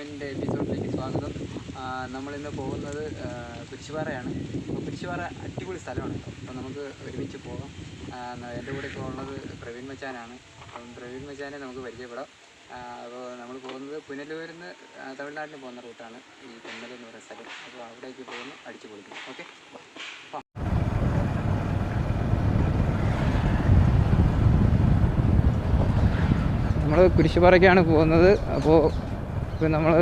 എന്റെ എപ്പിസോഡിലേക്ക് സ്വാഗതം. നമ്മളിന്ന് പോകുന്നത് കുരിശുപാറയാണ് അപ്പോൾ കുരിശുപാറ അടിപൊളി സ്ഥലമാണ് അപ്പോൾ നമുക്ക് ഒരുമിച്ച് പോകാം. എന്റെ കൂടെ ഇപ്പോൾ ഉള്ളത് പ്രവീൺ മച്ചാനാണ്. അപ്പം പ്രവീൺ മച്ചാനെ നമുക്ക് പരിചയപ്പെടാം. അപ്പോൾ നമ്മൾ പോകുന്നത് പുനലൂരിൽ നിന്ന് തമിഴ്നാട്ടിൽ പോകുന്ന റൂട്ടാണ് ഈ തെന്നൽ എന്ന് പറയുന്ന സ്ഥലം. അപ്പോൾ അവിടേക്ക് പോകുന്നു അടിച്ചു പൊളിക്കും ഓക്കെ നമ്മൾ കുരിശുപാറയ്ക്കാണ് പോകുന്നത്. അപ്പോൾ ഇപ്പോൾ നമ്മൾ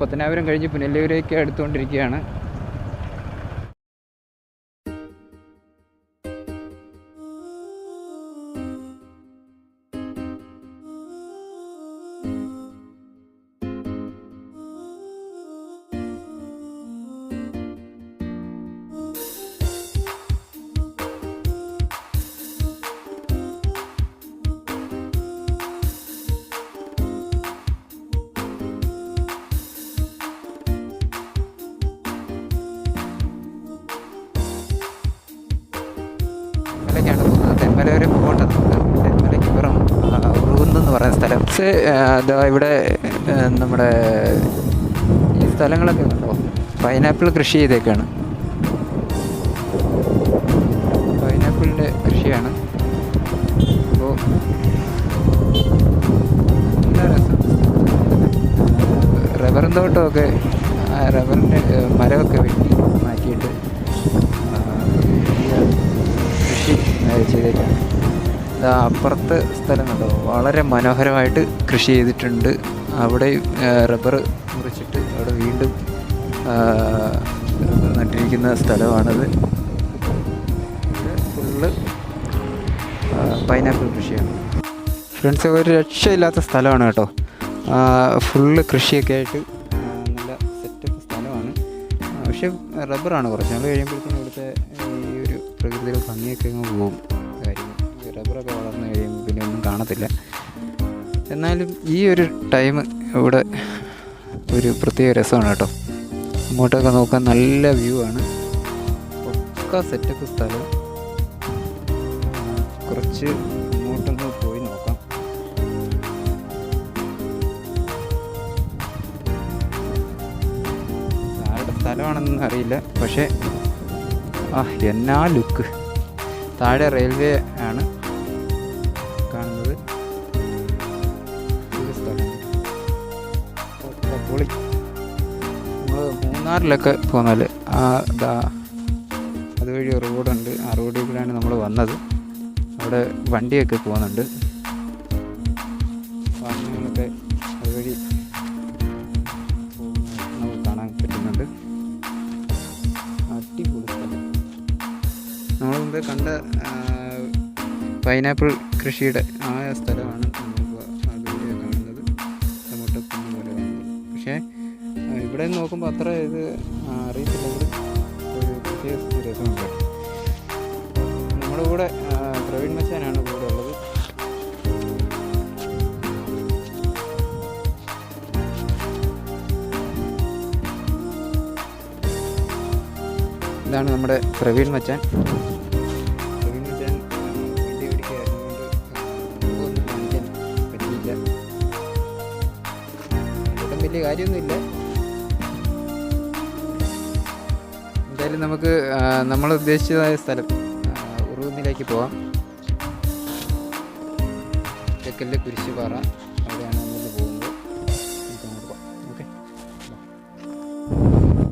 പത്തനാപുരം കഴിഞ്ഞ് പുനലൂരേക്ക് എടുത്തുകൊണ്ടിരിക്കുകയാണ് പോകുന്നത് ഫോട്ട് നമുക്ക് തെന്മലയ്ക്ക് പുറം ഉറുകുന്നെന്ന് പറയുന്ന സ്ഥലം. പക്ഷേ അതാ ഇവിടെ നമ്മുടെ ഈ സ്ഥലങ്ങളൊക്കെ ഉണ്ടോ? പൈനാപ്പിൾ കൃഷി ചെയ്തേക്കാണ്. പൈനാപ്പിളിന്റെ കൃഷിയാണ്. അപ്പോൾ നല്ല തോട്ടമൊക്കെ റബ്ബറിന്റെ മരമൊക്കെ വെട്ടി. ചെയ്തേക്കാണ്. അപ്പുറത്തെ സ്ഥലം കണ്ടോ? വളരെ മനോഹരമായിട്ട് കൃഷി ചെയ്തിട്ടുണ്ട്. അവിടെ റബ്ബർ മുറിച്ചിട്ട് അവിടെ വീണ്ടും റബ്ബർ നട്ടിരിക്കുന്ന സ്ഥലമാണത്. ഫുള്ള് പൈനാപ്പിൾ കൃഷിയാണ്. ഫ്രണ്ട്സ് ഒരു രക്ഷയില്ലാത്ത സ്ഥലമാണ് കേട്ടോ. ഫുള്ള് കൃഷിയൊക്കെ ആയിട്ട് നല്ല സെറ്റപ്പ് സ്ഥലമാണ്. പക്ഷേ റബ്ബറാണ് കുറച്ച് നാൾ കഴിയുമ്പോഴത്തേക്കും ഇവിടുത്തെ പ്രകൃതിയുടെ ഭംഗിയൊക്കെ അങ്ങ് പോകും കാര്യം റബ്ബറൊക്കെ വളർന്നു കഴിയുമ്പോൾ പിന്നെ ഒന്നും കാണത്തില്ല. എന്നാലും ഈ ഒരു ടൈം ഇവിടെ ഒരു പ്രത്യേക രസമാണ് കേട്ടോ. അങ്ങോട്ടൊക്കെ നോക്കാൻ നല്ല വ്യൂ ആണ്. ഒക്കെ സെറ്റപ്പ് സ്ഥലം. കുറച്ച് അങ്ങോട്ടൊന്ന് പോയി നോക്കാം. ആരുടെ സ്ഥലമാണെന്നൊന്നും അറിയില്ല. പക്ഷേ ആ എന്നാ ലുക്ക് താഴെ റെയിൽവേ ആണ് കാണുന്നത്. പൊളി. നമ്മൾ മൂന്നാറിലൊക്കെ പോന്നാൽ ആ ദാ അതുവഴി റോഡുണ്ട് ആ റോഡിൽ കൂടെയാണ് നമ്മൾ വന്നത്. അവിടെ വണ്ടിയൊക്കെ പോകുന്നുണ്ട് മുമ്പ് കണ്ട പൈനാപ്പിൾ കൃഷിയുടെ ആ സ്ഥലമാണ് നമ്മളിപ്പോൾ ആ കാണുന്നത്. മുട്ടക്കുന്ന് പോലെ പക്ഷേ ഇവിടെ നോക്കുമ്പോൾ അത്ര ഇത് അറിയത്തില്ലെങ്കിൽ ഒരു പ്രത്യേക രസമുണ്ട് നമ്മുടെ കൂടെ പ്രവീൺ മച്ചാനാണ് കൂടെ ഉള്ളത്. ഇതാണ് നമ്മുടെ പ്രവീൺ മച്ചാൻ. വലിയ കാര്യമൊന്നുമില്ല. എന്തായാലും നമുക്ക് നമ്മൾ ഉദ്ദേശിച്ചതായ സ്ഥലം ഉറുകുന്നിലേക്ക് പോവാം. തെക്കല്ല് കുരിശുപാറ.